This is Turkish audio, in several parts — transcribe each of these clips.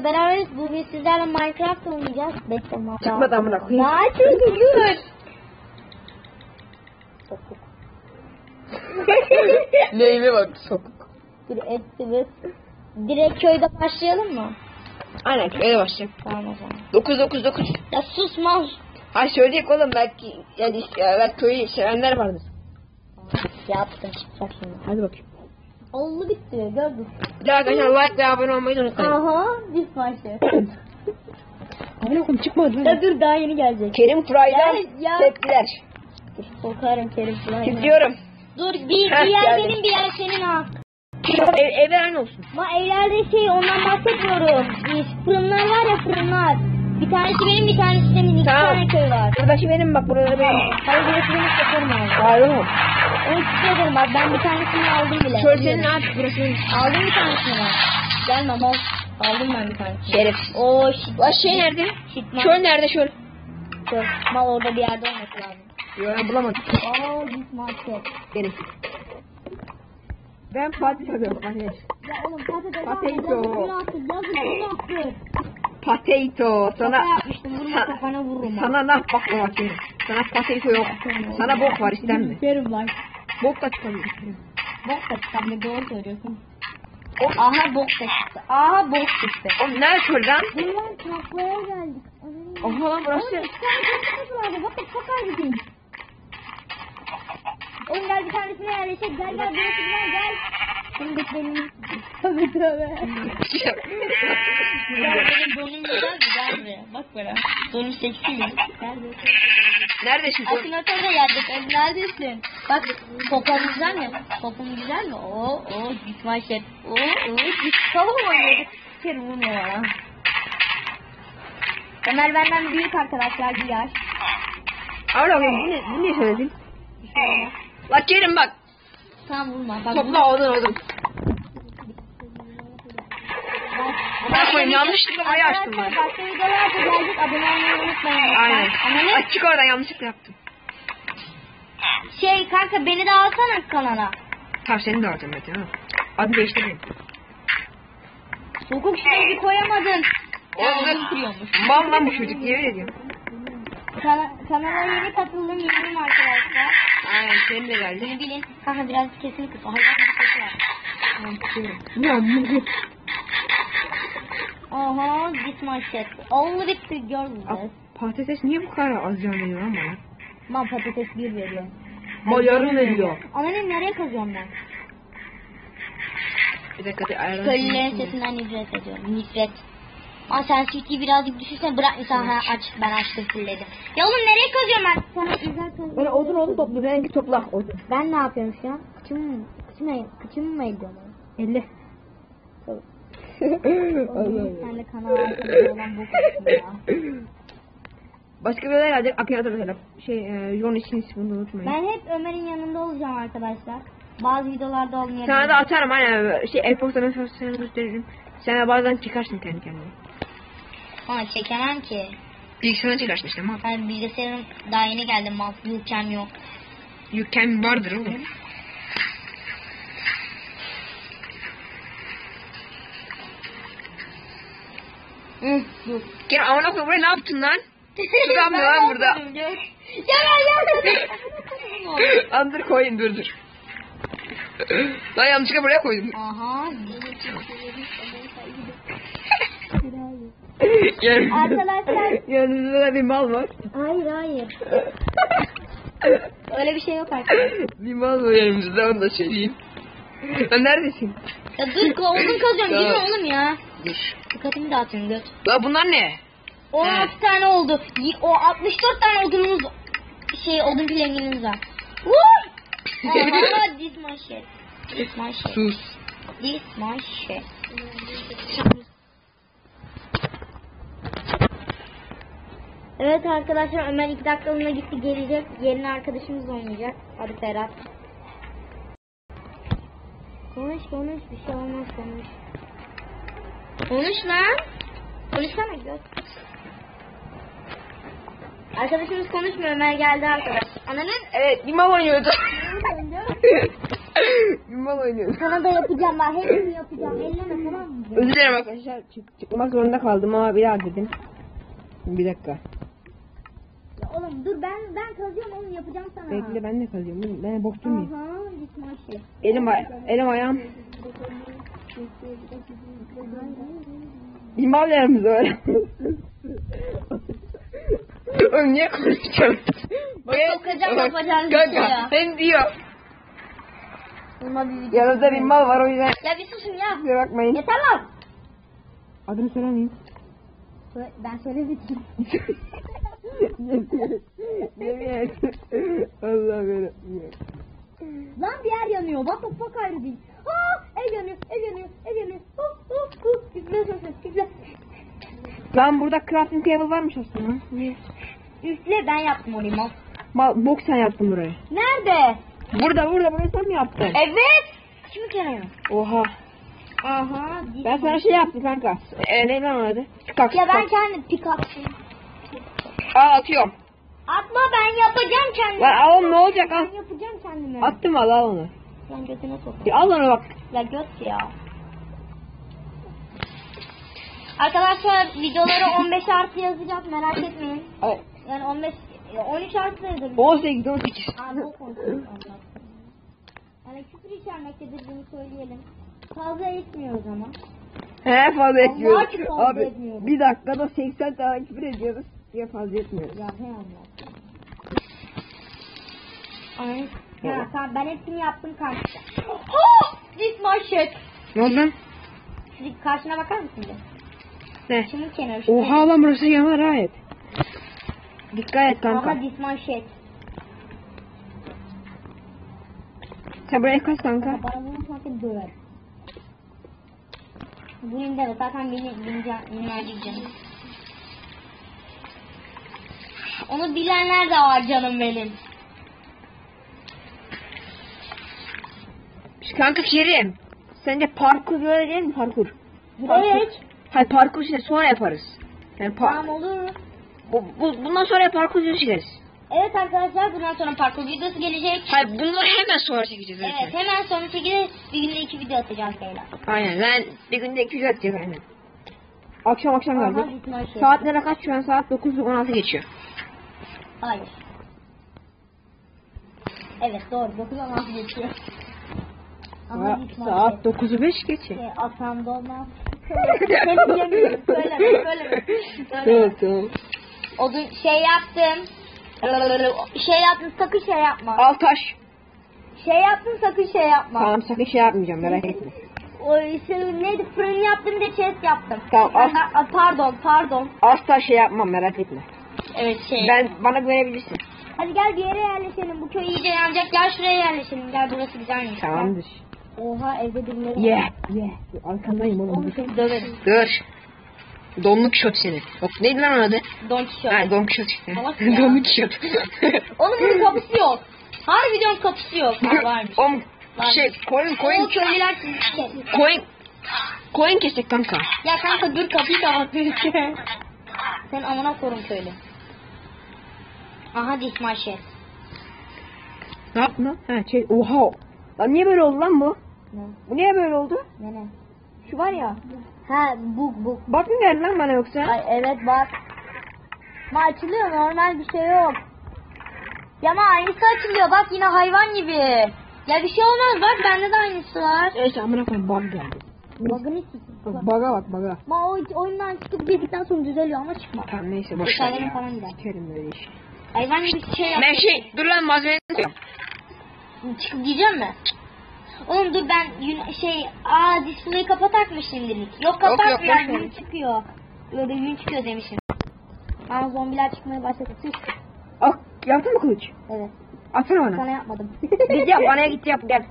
birlikte beraberiz. Bugün sizlerle Minecraft oynayacağız. Bekle mal. Çıkmadı amına koyayım. Daha çünkü dur. Sokuk. Neyime bak sokuk. Dur ettiniz. Direkt köyde başlayalım mı? Aynen öyle başlayalım. Tamam o zaman. 999. Ya sus mal. Ha söyleyecek oğlum belki yani belki köyü sevenler vardır. Yaptım. Bak şimdi. Hadi bakayım. Oldu bitti. Gördük. Bir daha arkadaşlar like ve abone olmayı unutmayın. Aha. Biz başlıyoruz. Abone okum çıkmadı. ya dur daha yeni gelecek. Kerim Fıray'dan Ya, ya. tepkiler. Dur sokarım Kerim falan. Gidiyorum. Dur bir, bir yer geldim. benim bir yer senin ha. Ev, evler aynı olsun. Ma evlerde şey ondan bahsetmiyorum. Fırınlar var ya fırınlar. Bir tanesi benim bir tanesi senin. İki Tamam. tane köy var. Burası benim bak burada benim. Hayır burası benim satarım abi. Hayır oğlum. Onu tutuyorum bak ben bir tanesini aldım bile. Şöyle senin abi burası benim. Aldım bir tanesini ben. Gelme mal. Aldım ben bir tanesini. Şerefsiz. Oo shit. Lan şey nerede? Shit mal. Çöl nerede çöl? Çöl. Mal orada bir yerde olması lazım. Yok bulamadım. Oo git market. Benim. Ben Fatih arıyorum kardeş. Ya oğlum patates Potato. aldım. Günahtır. Yazık günahtır. Potato. Sana Şaka yapmıştım. Vurma Sa- kafana vururum. bak. sana nah bak bakayım. Sana potato yok. Sana bok var ister mi? Yerim var. Bok da çıkabilir. Bok da. Ne doğru söylüyorsun. Aha bok da çıktı. Aha bok çıktı. Oğlum nerede? Dur lan taklaya geldik. Oha lan burası. Oğlum bir. Bakın çok ayrıcıyım. Oğlum gel bir tanesine yerleşek. Gel gel burası güzel gel. Şimdi benim. Tabii benim donum güzel güzel buraya. Bak buraya. Donum seksi mi? Neredesin? Asinatörde geldik. Oğlum neredesin? Bak popom güzel mi? Popom güzel mi? Oo oo git manşet. Oo oo git. Tamam oynuyordu. Kerim vurmuyor bana. Ömer benden büyük arkadaşlar bir yaş. Abi bu ne, bu ne söyledin? Bak Kerim bak. Tamam vurma. Bak, Topla odun odun. Koyayım yanlışlıkla burayı açtım ben. Başka videolarda geldik. Abone olmayı unutmayın. Aynen. Ama ne? Açık orada yanlışlıkla yaptım. Şey kanka beni de alsana kanala. Tamam seni de alacağım Metin ha. Adı değiştireyim. Sokuk şurayı koyamadın. Oğlum. Bam lan bu çocuk yemin ediyorum. Kana kanala yeni katıldım yeniyim arkadaşlar. Aynen senin de geldi. Bunu bilin. Kanka biraz sesini kıs. Hayvan bir sesi var. Tamam tutuyorum. Ya bu Aha shit. All with the girls. Abi, Patates niye bu kadar az can veriyor bana? Man patates bir veriyor. Mal yarım veriyor. Ama ne nereye kazıyorum ben? Bir dakika bir ayarını Köylülerin sesinden nefret ediyorum. Nefret. Aa sen CT'yi birazcık düşürsen bırak insan ha aç ben açtım fullledim. Ya oğlum nereye kazıyorum ben? Sana güzel kazıyorum. Böyle odun odun topla. Benimki topla odun. Ben ne yapıyorum şu an? Kıçım, kıçım, kıçım mı ediyorum? 50. Sen de kanal arkadaşı olan bu kısmı. Başka bir olay gelecek. Akıya da Şey, e, John için ismini unutmayın. Ben hep Ömer'in yanında olacağım arkadaşlar. Bazı videolarda olmayabilir. Sana da atarım hani şey e-posta mesajını gösteririm. Sen de bazen çıkarsın kendi kendine. Ama çekemem ki. Bilgisayarına çıkarsın işte. Ben bilgisayarım daha yeni geldi mal. Ülkem yok. Yükken vardır oğlum. Gel amına koyayım buraya ne yaptın lan? Tutamıyor lan burada. Ya ben ya. Lan dur koyayım dur dur. Lan yanlışlıkla buraya koydum. Aha. Yanımızda, Arkadaşlar. yanımızda da bir mal var. Hayır hayır. Öyle bir şey yok arkadaşlar. bir mal var yanımızda onu da söyleyeyim. Lan neredesin? Ya dur odun kazıyorum. Yürü oğlum ya. Dur. Dikkatimi dağıtıyorum göt. Lan bunlar ne? 16 tane oldu. Y- O 64 tane odunumuz şey odun plangimiz var. Woo! Aha this my shit. This my shit. Sus. This my shit. Evet arkadaşlar Ömer 2 dakikalığına gitti gelecek. Yerine arkadaşımız oynayacak. Hadi Ferhat. Konuş konuş bir şey olmaz konuş. Konuş lan. Konuşsana göz. Arkadaşımız konuşmuyor Ömer geldi arkadaş. Ananın Evet bir mal oynuyordu. Yumal oynuyoruz. Sana da yapacağım ben. Hepsini yapacağım. Elleme tamam mı? Özür dilerim arkadaşlar. Çık, çıkmak zorunda kaldım ama bir daha dedim. Bir dakika. Ya oğlum dur ben ben kazıyorum oğlum yapacağım sana. Bekle ben de kazıyorum. Ben, bok durmayayım. Aha gitme şey. Elim, ay- elim ayağım. İmal yerimizde öyle. Oğlum niye konuşuyorsun? Sokacağım yapacağınız Kanka, bir şey ya. Ben diyor. Yanımda bir mal var o yüzden Ya bir susun ya. kusura bakmayın. Yeter lan. Adını söylemeyeyim. Söyle- Ben söyledim. Yemin et. Allah beni. Lan bir yer yanıyor. Bak bak bak ayrı değil. Aa, ev yanıyor, ev yanıyor, ev yanıyor. Üfle. Lan burada crafting table varmış aslında. Üfle ben yaptım orayı mal. Mal, bok sen yaptın burayı. Nerede? Burada burada burayı sen mi yaptın? Evet. Kimi kenara? Oha. Aha. Ben sana şey yaptım kanka. E, ne lan adı? Pikak. Ya ben kendim pikachu. Al atıyorum. Atma ben yapacağım kendime. Lan al onu ne olacak al. Ben yapacağım kendime. Attım al al onu. Lan götüne sok. Ya al onu bak. Ya göt ya. Arkadaşlar videoları 15 artı yazacağız merak etmeyin. Ay, Yani 15 13 artı da yazabilirim. 18 18. Abi o konuşuyoruz Yani küfür içermektedir bunu söyleyelim. Fazla etmiyoruz ama. He fazla etmiyoruz. Fazla Abi etmiyoruz. bir dakikada 80 tane küfür ediyoruz. Ya fazla etmiyoruz. Ya he Allah. Ay. Ya tamam ben hepsini yaptım kanka. Oh! This my shit. Ne oldu? Şimdi karşına bakar mısın bir? Ne? Şimdi kenarı. şu Oha lan burası yanar ha et. Dikkat et kanka. Ama shit. Sen buraya kaç kanka? Bana bunu sanki döver. Bu indi zaten beni binlerce canım. Onu bilenler de var canım benim. Kanka Kerim. Sence parkur böyle değil mi parkur? Parkur. Hayır parkur işte sonra yaparız. Yani par Tamam olur. bu, bu, bundan sonra parkur videosu çekeriz. Evet arkadaşlar bundan sonra parkur videosu gelecek. Hayır bunları hemen sonra çekeceğiz. Evet zaten. hemen sonra çekeceğiz. Bir günde iki video atacağız beyler. Aynen ben bir günde 200 atacağım aynen. Akşam akşam gitme şey. Saatlere kaç şu an saat 9.16 geçiyor. Hayır. Evet doğru. 9 geçiyor. Ama Saat, gitme saat 9'u 5 geçiyor. Şey, atam dolmaz. Hep diyemiyorum. Söyleme, söyleme. Tamam tamam. O gün şey yaptım. Şey yaptım sakın şey yapma. Al taş. Şey yaptım sakın şey yapma. Tamam sakın şey yapmayacağım merak etme. O şey neydi fırın yaptım de chest yaptım. Tamam. Ha, ha, pardon pardon. Asla şey yapmam merak etme. Evet şey. Ben bana güvenebilirsin. Hadi gel bir yere yerleşelim. Bu köy iyice yanacak. Gel şuraya yerleşelim. Gel burası güzelmiş. Tamamdır. Oha evde birileri Ye. Ye. Arkandayım oğlum. Onu seni döverim. Dur. Donluk şot seni. Yok neydi lan adı? Don Quixote. Ha Don Quixote işte. Salak ya. Donluk şot. Onun bunun kapısı yok. Harbiden kapısı yok. Ha, varmış. Oğlum Varmış. şey koyun O koyun köylüler sizi koyun koyun kestik kanka. Ya kanka dur kapıyı kapat bir Sen amına korun köylü. Aha shit. Ne yaptın lan? Ha şey oha. Lan niye böyle oldu lan bu? Ne? Bu niye böyle oldu? Ne ne? Şu var ya. Ha bug bug. Bak mı geldi lan bana yoksa? Ay evet bak. Ma açılıyor normal bir şey yok. Ya ma aynısı açılıyor bak yine hayvan gibi. Ya bir şey olmaz bak bende de aynısı var. Evet amına koyayım bug geldi. Bug'ını. Bak baga bak baga. Ma o oyundan çıkıp girdikten sonra düzeliyor ama çıkma. Tamam neyse boş ver ya. Sikerim böyle iş. Hayvan gibi bir şey yap. Ben şey dur lan malzemeni koyayım. Çık diyeceğim mi? Oğlum dur ben yün- şey aa display'i kapatak mı şimdilik? Yok kapatmıyor yok, boş ver. yün çıkıyor. Böyle yün çıkıyor demişim. Ama zombiler çıkmaya başladı. Sus. Al yaptın mı kılıç? Evet. Atsana bana. Sana yapmadım. Git yap bana git yap gel.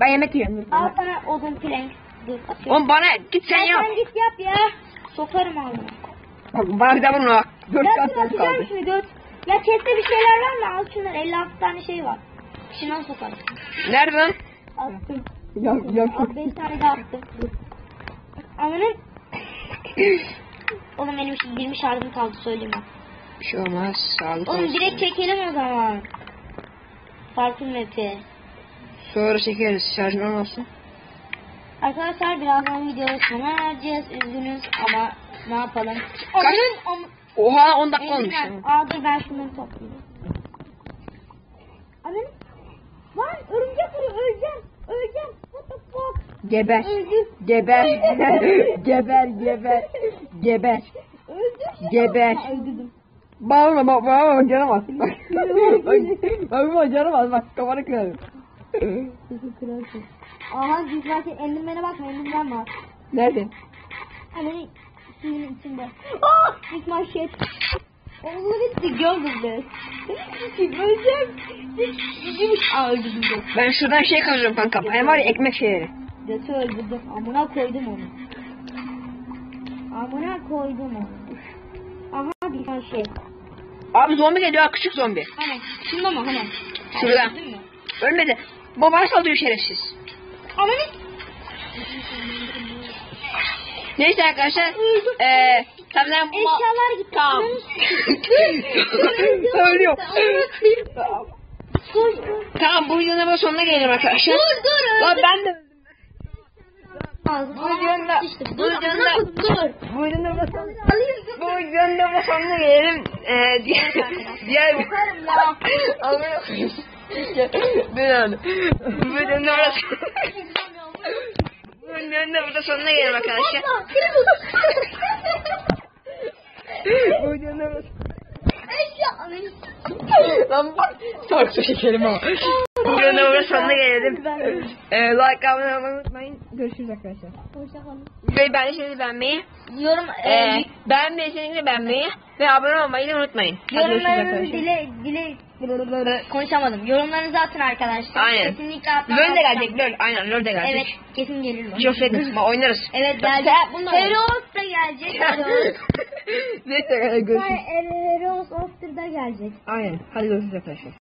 Ben yemek yiyorum. Al sana odun plank. Dur atıyorum. Oğlum bana git sen Sen, yap. sen git yap ya. Sokarım ağzına. Bak bana bir de bunu bak. Dört kat dur az atacağım kaldı. şimdi dört. Ya chest'te bir şeyler var mı? Al şunları. 56 tane şey var. Şuna sokarım. Nerede lan? Attım. Yok. Al 5 tane daha attım. Ananın. Oğlum benim şimdi 20 şarjım kaldı söyleyeyim ben. Bir şey olmaz. Sağlık Oğlum olsun. direkt çekelim o zaman. Farkın map'i. Sonra çekeriz. Şarjından olsun. Arkadaşlar birazdan videoyu sona ereceğiz. Üzgünüz ama ne yapalım. Kaç? Onun, Oha 10 dakika olmuş. Aa dur ben şunları toplayayım. Ananı. Lan örümcek vuruyor öleceğim. Öleceğim. What the fuck? Geber. Öldüm. Geber. geber geber. Geber. Öldüm. Geber. Ha, Öldürdüm. Bağırma bak bağırma canım az. Bak bağırma canım az bak kafanı kırarım. Sesi kırarsın. Aha gizlerken endirmene bakma endirmen var. Nerede? Ananı suyun içinde. Ah! With my shit. Oğlum bitti gördüm be. Kim öleceğim? Gümüş. Öldürdüm. Ben şuradan şey kazıyorum kanka. Hani var ya ekmek şeyleri. Götü öldürdüm. Amına koydum onu. Amına koydum onu. Aha bir tane şey. Abi zombi geliyor ha, küçük zombi. Hemen. Şunda mı hemen? Şurada. Öldürdün mü? Ölmedi. Babana saldırıyor şerefsiz. Amanı. Neyse arkadaşlar. Eee senden bu Eşyalar gitti. Tamam. Ölüyor. Dur dur. tamam bu videonun da sonuna gelelim arkadaşlar. Dur dur. Lan ben de öldüm. Bu videonun da bu videonun da bu videonun da bu videonun da bu sonuna gelelim. Eee diğer diğer Bakarım ya. Bir an. Bu videonun da videonun da burada sonuna gelelim arkadaşlar. Da burası. Lan bak. Çok şekerim ama. Videonun da burada sonuna gelelim. Ee, like abone olmayı unutmayın. Görüşürüz arkadaşlar. Ben de şimdi beğenmeyi, Yorum, ee, beğenmeyi, beğenmeyi ve abone olmayı da unutmayın. Yorumlarınızı dile, dile, konuşamadım. Yorumlarınızı atın arkadaşlar. Aynen. Kesinlikle atın. LOL de gelecek, LOL. Aynen LOL de gelecek. Evet, kesin gelir. LOL. Çok Vegas oynarız. Evet gelecek. Heroes da gelecek. Neyse görüşürüz. Heroes After'da gelecek. Aynen. Hadi görüşürüz arkadaşlar.